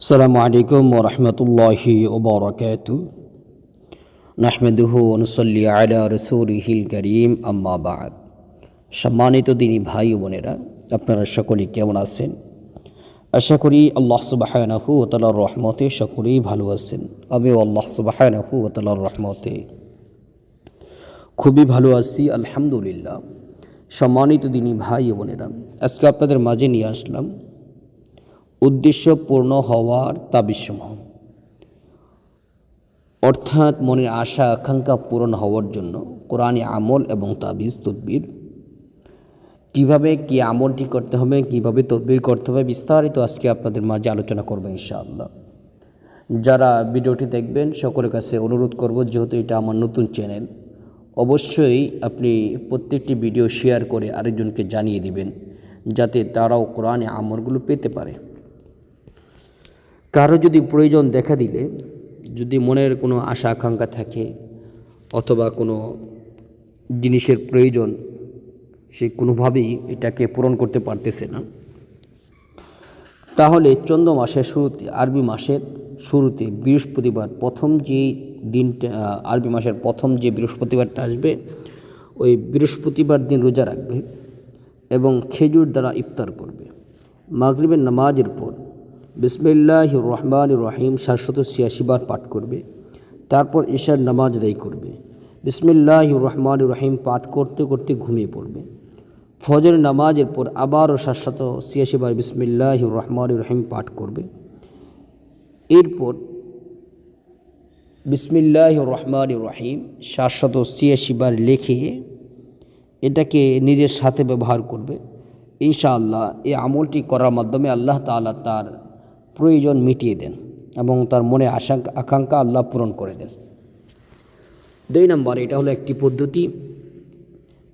السلام عليكم ورحمة الله وبركاته نحمده ونصلي على رسوله الكريم أما بعد সম্মানিত দিনী ভাই ও বোনেরা আপনারা সকলে কেমন আছেন আশা করি আল্লাহ সুবাহানাহু ও তালার রহমতে সকলেই ভালো আছেন আমিও আল্লাহ সুবাহানাহু ও তালার রহমতে খুবই ভালো আছি আলহামদুলিল্লাহ সম্মানিত দিনী ভাই ও বোনেরা আজকে আপনাদের মাঝে নিয়ে আসলাম উদ্দেশ্য পূর্ণ হওয়ার তাবিসমূহ। অর্থাৎ মনের আশা, আকাঙ্ক্ষা পূরণ হওয়ার জন্য কোরআনে আমল এবং তাবিজ, তদবির। কীভাবে কি আমলটি করতে হবে, কীভাবে তদবির করতে হবে বিস্তারিত আজকে আপনাদের মাঝে আলোচনা করব ইনশাআল্লাহ। যারা ভিডিওটি দেখবেন, সকলের কাছে অনুরোধ করব, যেহেতু এটা আমার নতুন চ্যানেল, অবশ্যই আপনি প্রত্যেকটি ভিডিও শেয়ার করে আরেকজনকে জানিয়ে দিবেন, যাতে তারাও কোরআনে আমলগুলো পেতে পারে। কারও যদি প্রয়োজন দেখা দিলে, যদি মনের কোনো আশা, আকাঙ্ক্ষা থাকে অথবা কোনো জিনিসের প্রয়োজন, সে কোনোভাবেই এটাকে পূরণ করতে পারতেছে না, তাহলে চন্দ্র মাসের শুরুতে, আরবি মাসের শুরুতে বৃহস্পতিবার প্রথম যে দিনটা আরবি মাসের প্রথম যে বৃহস্পতিবারটা আসবে, ওই বৃহস্পতিবার দিন রোজা রাখবে এবং খেজুর দ্বারা ইফতার করবে। মাগরিবের নামাজের পর বিসমিল্লাহ রহমান রহিম, সাতশত ছিয়াশি বার পাঠ করবে। তারপর ঈশার নামাজ আদায় করবে। বিসমিল্লাহ রহমান রহিম, পাঠ করতে করতে ঘুমিয়ে পড়বে। ফজর নামাজের পর আবারও সাতশত ছিয়াশি বার বিসমিল্লাহ রহমান রহিম পাঠ করবে। এরপর বিসমিল্লাহ রহমান রহিম, সাতশত ছিয়াশি বার লেখে এটাকে নিজের সাথে ব্যবহার করবে। ইনশাআল্লাহ, এই আমলটি করার মাধ্যমে আল্লাহ তালা তার প্রয়োজন মিটিয়ে দেন এবং তার মনে আশা আকাঙ্ক্ষা আল্লাহ পূরণ করে দেন। দুই নম্বর এটা হলো একটি পদ্ধতি।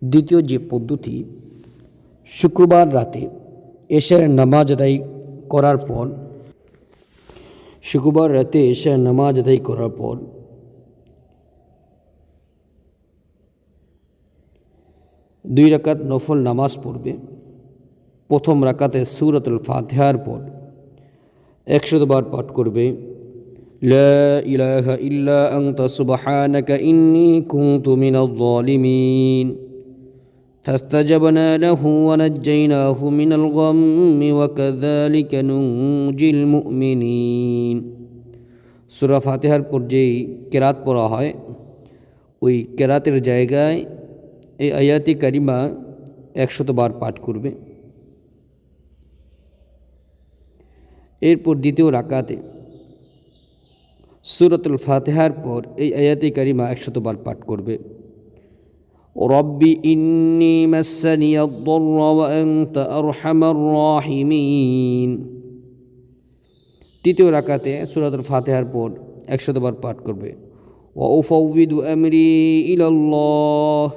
দ্বিতীয় যে পদ্ধতি, শুক্রবার রাতে এশার নামাজ আদায় করার পর, শুক্রবার রাতে এশার নামাজ আদায় করার পর, দুই রাকাত নফল নামাজ পড়বে। প্রথম রাকাতে সুরতুল ফাতেহার পর একশতবার পাঠ করবে لا إله إلا أنت سبحانك إني كنت من الظالمين فاستجبنا له ونجيناه من الغم وكذلك ننجي المؤمنين সুরা ফাতেহার পর যেই কেরাত পড়া হয় ওই কেরাতের জায়গায় এই আয়াতি কারিমা একশতবার পাঠ করবে এরপর দ্বিতীয় রাকাতে। সুরতুল ফাতেহার পর এই আয়াতি কারিমা একশতবার পাঠ করবে। রব্বি ইন্নি রাহিমিন। তৃতীয় রাকাতে সুরাতুল ফাতেহার পর একশতবার পাঠ করবে। ওফাউদ আমরি ইল্লাহ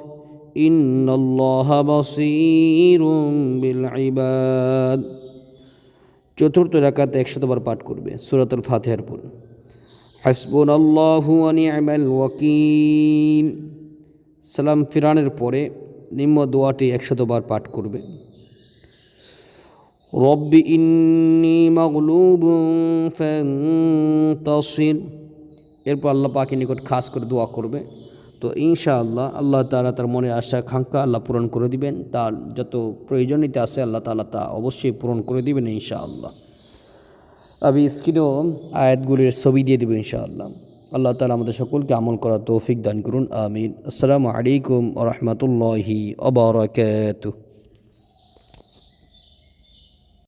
ইন্নল্লাহ বসিরুম বিল ইবাদ। চতুর্থ রাকাতে একশতবার পাঠ করবে, সুরাতুল ফাতেহার পর। হাসবুন আল্লাহু নি'মাল ওয়াকিল। সালাম ফিরানের পরে নিম্ন দোয়াটি একশতবার পাঠ করবে। রব্বি ইন্নি মাগলুবুন ফান্তাসির। এরপর আল্লাহ পাকের নিকট খাস করে দোয়া করবে। তো ইনশাআল্লাহ আল্লাহ তালা তার মনে আশা, আকাঙ্ক্ষা আল্লাহ পূরণ করে দিবেন। তার যত প্রয়োজনীয়তা আছে আল্লাহ তালা তা অবশ্যই পূরণ করে দিবেন ইনশাআল্লাহ। আমি স্ক্রিনেও আয়াতগুলির ছবি দিয়ে দেবো ইনশাআল্লাহ। আল্লাহ তালা আমাদের সকলকে আমল করা তৌফিক দান করুন, আমিন। আসসালামু আলাইকুম রহমতুল্লাহি অবরাকাতুহ